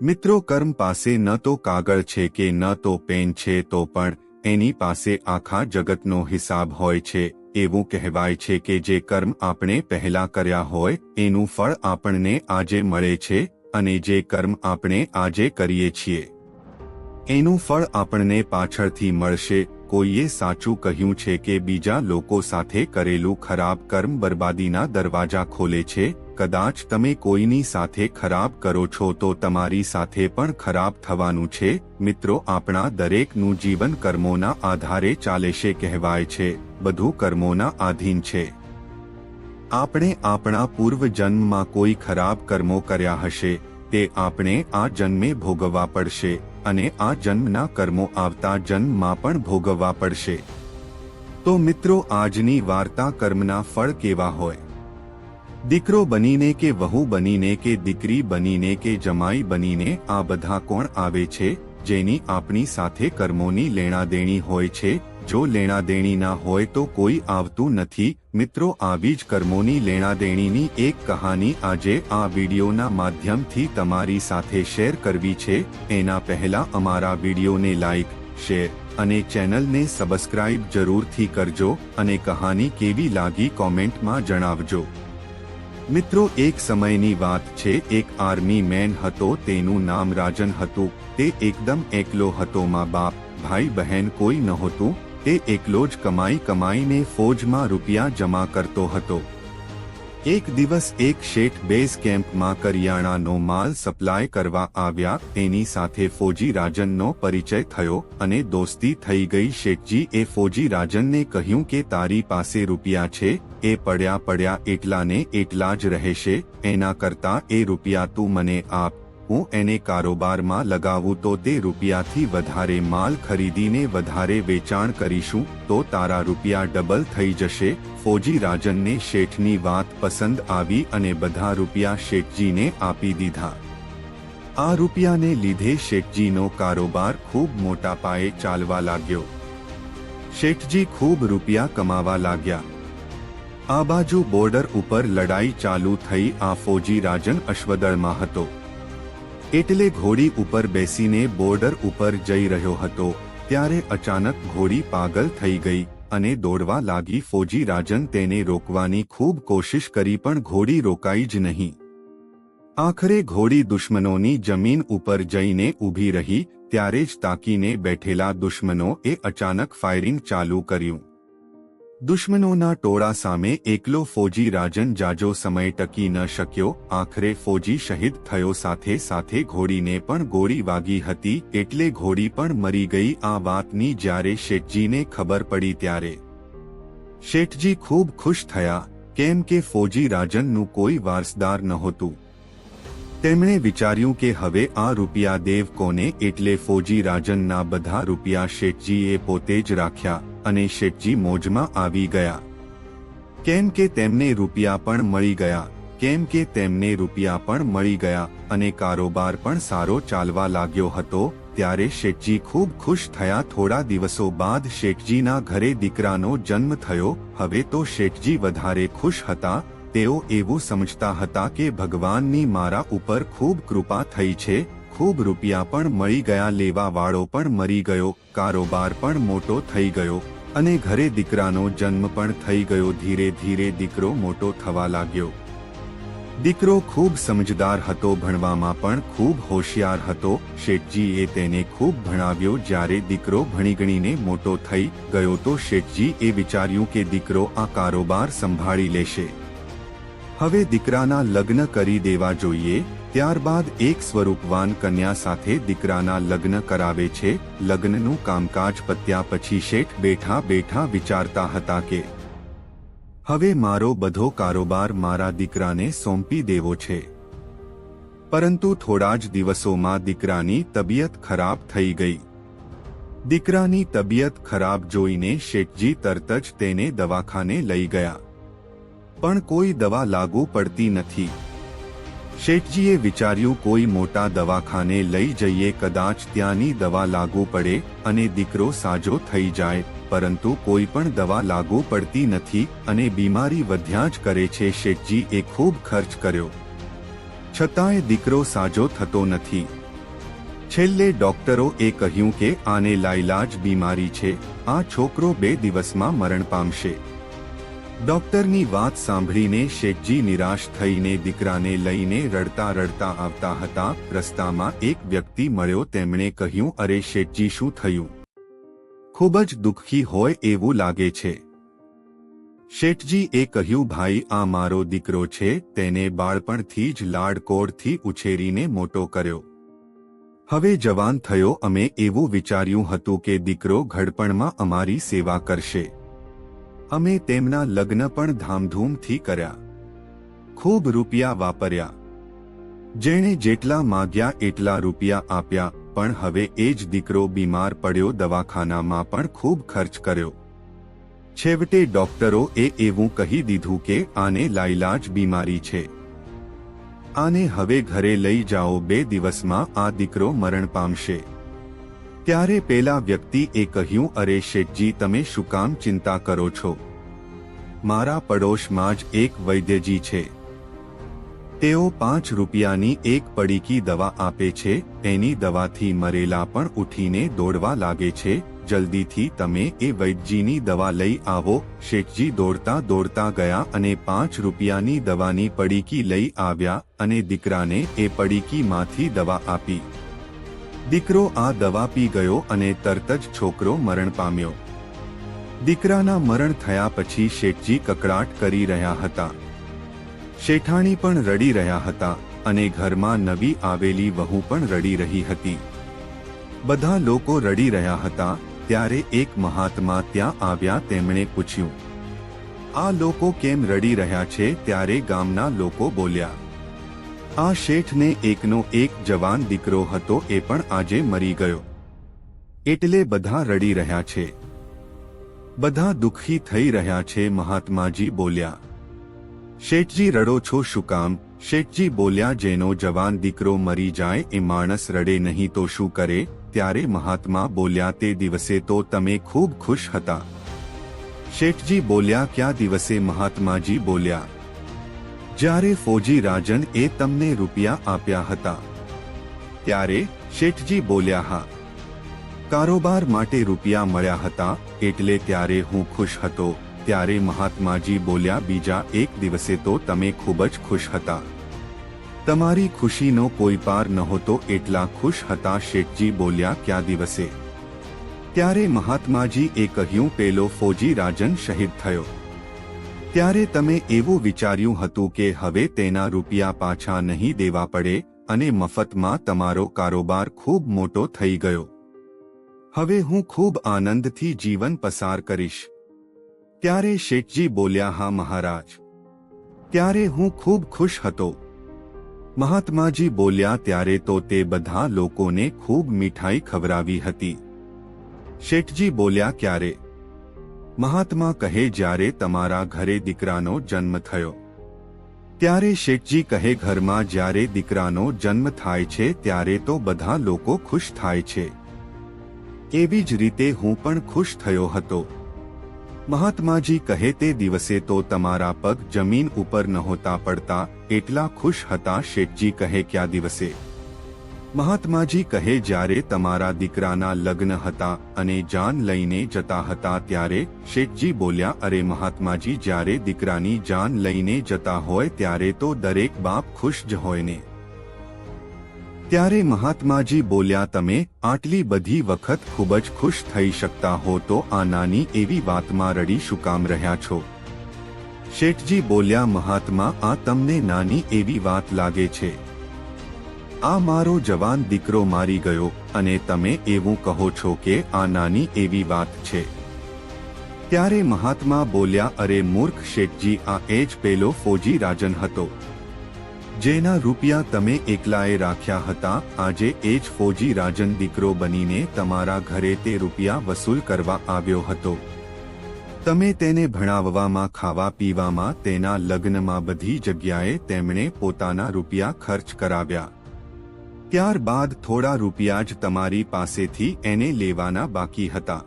મિત્રો કર્મ પાસે ન તો કાગળ છે કે ન તો પેન છે તો પણ એની પાસે આખા જગતનો હિસાબ હોય છે, એવું કહેવાય છે કે જે કર્મ આપણે પહેલા કર્યા હોય, એનું ફળ આપણને આજે મળે છે અને જે કર્મ આપણે આજે કરીએ છીએ. એનું ફળ આપણને પાછળથી મળશે, કોઈએ સાચું કહ્યું છે કે બીજા લોકો સાથે કરેલું ખરાબ કર્મ બરબાદીના દરવાજા ખોલે છે કદાચ તમે કોઈની સાથે ખરાબ કરો છો તો તમારી સાથે પણ ખરાબ થવાનું છે. મિત્રો, આપણા દરેકનું જીવન કર્મોના આધારે ચાલે છે કહેવાય છે. બધું કર્મોના આધીન છે. આપણે આપણા પૂર્વ જન્મમાં કોઈ ખરાબ કર્મો કર્યા હશે. તે આપણે આ જન્મે ભોગવવા પડશે અને આ જન્મના કર્મો આવતા જન્મમાં પણ ભોગવવા પડશે. તો મિત્રો, આજની વાર્તા કર્મના ફળ કેવા હોય? દીકરો બનીને કે વહુ બનીને કે દીકરી બનીને કે જમાઈ બનીને આ બધા કોણ આવે છે, જેની આપણી સાથે કર્મોની લેણાદેણી હોય છે, જો લેણાદેણી ના હોય તો કોઈ આવતું નથી. મિત્રો, આવી જ કર્મોની લેણાદેણીની એક કહાની આજે આ વિડીયોના માધ્યમથી તમારી સાથે શેર કરવી છે. એના પહેલા અમારા વિડીયોને લાઈક, શેર અને ચેનલને સબસ્ક્રાઇબ જરૂરથી કરજો અને કહાની કેવી લાગી કોમેન્ટમાં જણાવજો. મિત્રો, એક સમયની વાત છે, એક આર્મી મેન હતો, તેનું નામ રાજન હતું, તે એકદમ એકલો હતો, મા બાપ, ભાઈ બહેન કોઈ નહોતું, તે એકલો જ કમાઈ કમાઈને ફોજમાં રૂપિયા જમા કરતો હતો. એક દિવસ એક શેઠ બેઝ કેમ્પમાં કરિયાણાનો માલ સપ્લાય કરવા આવ્યા. તેની સાથે ફોજી રાજનનો પરિચય થયો અને દોસ્તી થઈ ગઈ. શેઠજી એ ફોજી રાજનને કહ્યું કે, તારી પાસે રૂપિયા છે, એ પડ્યા પડ્યા એટલાને એટલા જ રહેશે. એના કરતા એ રૂપિયા તું મને આપ હું એને કારોબારમાં લગાવું તો તે રૂપિયાથી વધારે માલ ખરીદીને વધારે વેચાણ કરીશું, તો તારા રૂપિયા ડબલ થઈ જશે, ફોજી રાજનને શેઠની વાત પસંદ આવી અને બધા રૂપિયા શેઠજીને આપી દીધા. આ રૂપિયાને લીધે શેઠજીનો કારોબાર ખૂબ મોટા પાયે ચાલવા લાગ્યો. શેઠજી ખૂબ રૂપિયા કમાવા લાગ્યા. આ બાજુ બોર્ડર ઉપર લડાઈ ચાલુ થઈ, આ ફોજી રાજન અશ્વદળમાં હતો. એટલે ઘોડી ઉપર બેસીને બોર્ડર ઉપર જઈ રહ્યો હતો, ત્યારે અચાનક ઘોડી પાગલ થઈ ગઈ અને દોડવા લાગી. ફોજી રાજન તેને રોકવાની ખૂબ કોશિશ કરી, પણ ઘોડી રોકાઈ જ નહીં. આખરે ઘોડી દુશ્મનોની જમીન ઉપર જઈને ઊભી રહી, ત્યારે જ તાકીને બેઠેલા દુશ્મનો એ અચાનક ફાયરિંગ ચાલુ કર્યું. દુશ્મનોના ટોળા સામે એકલો ફોજી રાજન જાજો સમય ટકી ન શક્યો, આખરે ફોજી શહીદ થયો સાથે સાથે ઘોડીને પણ ગોળી વાગી હતી, એટલે ઘોડી પણ મરી ગઈ, આ વાતની જ્યારે શેઠજીને ખબર પડી ત્યારે. શેઠજી ખૂબ ખુશ થયા, કેમ કે ફોજી રાજનનું કોઈ વારસદાર નહોતું. તેમણે વિચાર્યું કે હવે આ રૂપિયા દેવ કોને, એટલે ફોજી રાજનના બધા રૂપિયા શેઠજીએ પોતે જ રાખ્યા. અને શેઠજી મોજમાં આવી ગયા. કેમ કે તેમને રૂપિયા પણ મળી ગયા, કેમ કે તેમને રૂપિયા પણ મળી ગયા અને કારોબાર પણ સારો ચાલવા લાગ્યો હતો, ત્યારે શેઠજી ખૂબ ખુશ થયા થોડા દિવસો બાદ શેઠજીના ઘરે દીકરાનો જન્મ થયો, હવે તો શેઠજી વધારે ખુશ હતા, તેઓ એવું સમજતા હતા કે ભગવાનની મારા ઉપર ખૂબ કૃપા થઈ છે, ખૂબ રૂપિયા પણ મળી ગયા લેવા વાળો પણ મરી ગયો, કારોબાર પણ મોટો થઈ ગયો અને ઘરે દીકરાનો જન્મ પણ થઈ ગયો ધીરે ધીરે દીકરો મોટો થવા લાગ્યો. દીકરો ખૂબ સમજદાર હતો, ભણવામાં પણ ખૂબ હોશિયાર હતો. શેઠજીએ તેને ખૂબ ભણાવ્યો જ્યારે દીકરો ભણી ગણીને મોટો થઈ ગયો તો શેઠજી એ વિચાર્યું કે દીકરો આ કારોબાર સંભાળી લેશે. હવે દીકરાના લગ્ન કરી દેવા જોઈએ. ત્યારબાદ એક સ્વરૂપવાન કન્યા સાથે દીકરાના લગ્ન કરાવે છે. લગ્નનું કામકાજ પત્યા પછી શેઠ બેઠા બેઠા વિચારતા હતા કે, હવે મારો બધો કારોબાર મારા દીકરાને સોંપી દેવો છે. પરંતુ થોડા જ દિવસોમાં દીકરાની તબિયત ખરાબ થઈ ગઈ. દીકરાની તબિયત ખરાબ જોઈને શેઠજી તરત જ તેને દવાખાને લઈ ગયા. પણ કોઈ દવા લાગુ પડતી નથી. શેઠજીએ વિચાર્યું, કોઈ મોટા દવાખાને લઈ જઈએ, કદાચ ત્યાંની દવા લાગુ પડે અને દીકરો સાજો થઈ જાય, પરંતુ કોઈ પણ દવા લાગુ પડતી નથી અને બીમારી વધ્યા જ કરે છે શેઠજી એ ખૂબ ખર્ચ કર્યો. છતાંય દીકરો સાજો થતો નથી. છેલ્લે ડોક્ટરો એ કહ્યું કે, આને લાઈલાજ બીમારી છે, આ છોકરો બે દિવસમાં મરણ પામશે. ડોક્ટરની વાત સાંભળીને શેઠજી નિરાશ થઈને દીકરાને લઈને રડતા રડતા આવતા હતા. રસ્તામાં એક વ્યક્તિ મળ્યો. તેમણે કહ્યું, અરે શેઠજી, શું થયું? ખૂબ જ દુઃખી હોય એવું લાગે છે. શેઠજી એ કહ્યું, ભાઈ, આ મારો દીકરો છે. તેને બાળપણથી જ લાડકોડથી ઉછેરીને મોટો કર્યો. હવે જવાન થયો. અમે એવું વિચાર્યું હતું કે દીકરો ઘડપણમાં અમારી સેવા કરશે. અમે તેમના લગ્ન પણ ધામધૂમથી કર્યા. ખૂબ રૂપિયા વાપર્યા. જેણે જેટલા માગ્યા એટલા રૂપિયા આપ્યા, પણ હવે એ જ દીકરો બીમાર પડ્યો દવાખાનામાં પણ ખૂબ ખર્ચ કર્યો. છેવટે ડોક્ટરો એ એવું કહી દીધું કે આને લાઈલાજ બીમારી છે. આને હવે ઘરે લઈ જાઓ બે દિવસમાં આ દીકરો મરણ પામશે. ત્યારે પેલા વ્યક્તિએ કહ્યું, અરે શેઠજી, તમે શું કામ ચિંતા કરો છો? મારા પડોશમાં જ એક વૈદ્યજી છે. તેઓ પાંચ રૂપિયાની એક પડીકી દવા આપે છે. એની દવાથી મરેલા પણ ઉઠીને દોડવા લાગે છે. જલ્દીથી તમે એ વૈદ્યજીની દવા લઈ આવો. શેઠજી દોડતા દોડતા ગયા અને પાંચ રૂપિયાની દવાની પડીકી લઈ આવ્યા અને દીકરાને એ પડીકીમાંથી દવા આપી. દીકરો આ દવા પી ગયો અને તરત જ છોકરો મરણ પામ્યો. દીકરાના મરણ થયા પછી શેઠજી કકડાટ કરી રહ્યા હતા. શેઠાણી પણ રડી રહ્યા હતા અને ઘરમાં નવી આવેલી વહુ પણ રડી રહી હતી. બધા લોકો રડી રહ્યા હતા ત્યારે એક મહાત્મા ત્યાં આવ્યા તેમણે પૂછ્યું, આ લોકો કેમ રડી રહ્યા છે? ત્યારે ગામના લોકો બોલ્યા આ શેઠને એકનો એક જવાન દીકરો હતો એ પણ આજે મરી ગયો. એટલે બધા રડી રહ્યા છે. બધા દુઃખી થઈ રહ્યા છે, મહાત્માજી બોલ્યા. શેઠજી રડો છો શું કામ? શેઠજી બોલ્યા, જેનો જવાન દીકરો મરી જાય એ માણસ રડે નહીં તો શું કરે? ત્યારે મહાત્મા બોલ્યા, તે દિવસે તો તમે ખૂબ ખુશ હતા. શેઠજી બોલ્યા, ક્યાં દિવસે? મહાત્માજી બોલ્યા જ્યારે ફોજી રાજન એ તમને રૂપિયા આપ્યા હતા, ત્યારે શેઠજી બોલ્યા, હા, કારોબાર માટે રૂપિયા મળ્યા હતા એટલે ત્યારે હું ખુશ હતો. ત્યારે મહાત્માજી બોલ્યા, બીજા એક દિવસે તો તમે ખૂબ જ ખુશ હતા. તમારી ખુશીનો કોઈ પાર નહોતો એટલા ખુશ હતા, શેઠજી બોલ્યા, ક્યાં દિવસે? ત્યારે મહાત્માજી એ કહ્યું, પેલો ફોજી રાજન શહીદ થયો. ત્યારે તમે એવું વિચાર્યું હતું કે હવે તેના રૂપિયા પાછા નહીં દેવા પડે અને મફતમાં તમારો કારોબાર ખૂબ મોટો થઈ ગયો. હવે હું ખૂબ આનંદથી જીવન પસાર કરીશ. ત્યારે શેઠજી બોલ્યા, હા મહારાજ. ત્યારે હું ખૂબ ખુશ હતો. મહાત્માજી બોલ્યા, ત્યારે તો તે બધા લોકોને ખૂબ મીઠાઈ ખવરાવી હતી. શેઠજી બોલ્યા, ક્યારે? મહાત્મા કહે, જ્યારે તમારા ઘરે દીકરાનો જન્મ થયો, ત્યારે શેઠજી કહે, ઘરમાં જ્યારે દીકરાનો જન્મ થાય છે, ત્યારે તો બધા લોકો ખુશ થાય છે. એવી જ રીતે હું પણ ખુશ થયો હતો. મહાત્માજી કહે, તે દિવસે તો તમારા પગ જમીન ઉપર નહોતા પડતા, એટલા ખુશ હતા. શેઠજી કહે, ક્યાં દિવસે? મહાત્માજી કહે, જ્યારે તમારા દીકરાના લગ્ન હતા અને જાન લઈને જતા હતા ત્યારે શેઠજી બોલ્યા, અરે મહાત્માજી, જ્યારે દીકરાની જાન લઈને જતા હોય ત્યારે તો દરેક બાપ ખુશ જ હોય ને. ત્યારે મહાત્માજી બોલ્યા, તમે આટલી બધી વખત ખૂબ જ ખુશ થઈ શકતા હો, તો આ નાની એવી વાતમાં રડી શું કામ રહ્યા છો? શેઠજી બોલ્યા, મહાત્મા, આ તમને નાની એવી વાત લાગે છે. આ મારો જવાન દીકરો મારી ગયો અને તમે એવું કહો છો કે આ નાની એવી વાત છે. ત્યારે મહાત્મા બોલ્યા, અરે મૂર્ખ શેઠજી, આ એ જ પેલો ફોજી રાજન હતો. જેના રૂપિયા તમે એકલાએ રાખ્યા હતા, આજે એ જ ફોજી રાજન દીકરો બનીને તમારા ઘરે તે રૂપિયા વસૂલ કરવા આવ્યો હતો. તમે તેને ભણાવવામાં, ખાવા પીવામાં, તેના લગ્નમાં બધી જગ્યાએ તેમણે પોતાના રૂપિયા ખર્ચ કરાવ્યા. ત્યારબાદ થોડા રૂપિયા જ તમારી પાસેથી એને લેવાના બાકી હતા.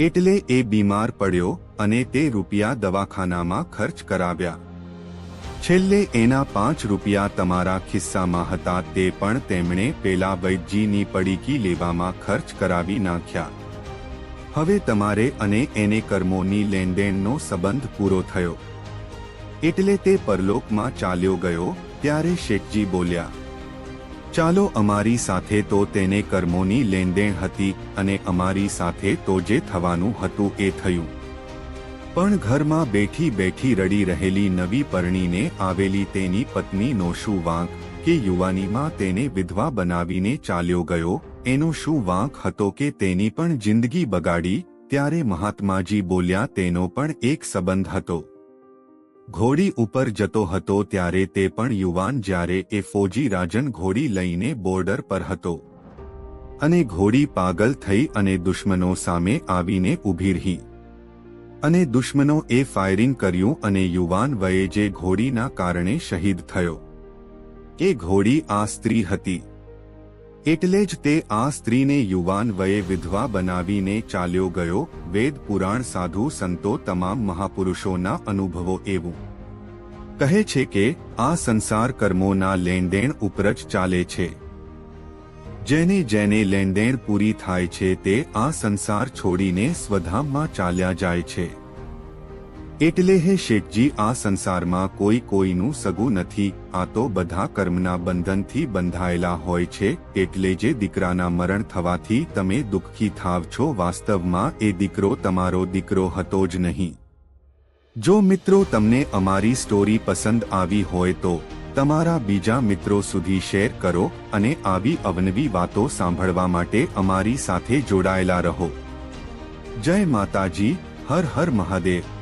એટલે એ બીમાર પડ્યો અને તે રૂપિયા દવાખાનામાં ખર્ચ કરાવ્યા. છેલ્લે એના પાંચ રૂપિયા તમારા ખિસ્સામાં હતા તે પણ તેમણે પેલા વૈદ્યજીની પડીકી લેવામાં ખર્ચ કરાવી નાખ્યા. હવે તમારે અને એને કર્મોની લેણદેણનો સંબંધ પૂરો થયો. એટલે તે પરલોકમાં ચાલ્યો ગયો, ત્યારે શેઠજી બોલ્યા ચાલો અમારી સાથે તો તેને કર્મોની લેણદેણ હતી અને અમારી સાથે તો જે થવાનું હતું એ થયું. પણ ઘરમાં બેઠી બેઠી રડી રહેલી નવી પરણીને આવેલી તેની પત્નીનો શું વાંક, કે યુવાનીમાં તેને વિધવા બનાવીને ચાલ્યો ગયો, એનો શું વાંક હતો કે તેની પણ જિંદગી બગાડી, ત્યારે મહાત્માજી બોલ્યા તેનો પણ એક સંબંધ હતો. ઘોડી ઉપર જતો હતો ત્યારે તે પણ યુવાન જ્યારે એ ફોજી રાજન ઘોડી લઈને બોર્ડર પર હતો. અને ઘોડી પાગલ થઈ અને દુશ્મનો સામે આવીને ઊભી રહી. અને દુશ્મનો એ ફાયરિંગ કર્યું અને યુવાન વયે જે ઘોડીના કારણે શહીદ થયો. એ ઘોડી આ સ્ત્રી હતી. એટલે જ તે આ સ્ત્રીને યુવાન વયે વિધવા બનાવીને ચાલ્યો ગયો. વેદ પુરાણ સાધુ સંતો તમામ મહાપુરુષોના અનુભવો એવું કહે છે કે, આ સંસાર કર્મોના લેણદેણ ઉપર જ ચાલે છે. જેને જેને લેણદેણ પૂરી થાય છે તે આ સંસાર છોડીને સ્વધામમાં ચાલ્યા જાય છે. એટલે હે શેઠજી, આ સંસારમાં કોઈ કોઈનું સગું નથી, આ તો બધા કર્મના બંધનથી બંધાયેલા હોય છે, એટલે જે દીકરાના મરણ થવાથી તમે દુઃખી થાવ છો, વાસ્તવમાં એ દીકરો તમારો દીકરો હતો જ નહીં. જો મિત્રો તમને અમારી સ્ટોરી પસંદ આવી હોય તો, તમારા બીજા મિત્રો સુધી શેર કરો અને આવી અવનવી વાતો સાંભળવા માટે અમારી સાથે જોડાયેલા રહો. જય માતાજી, હર હર મહાદેવ.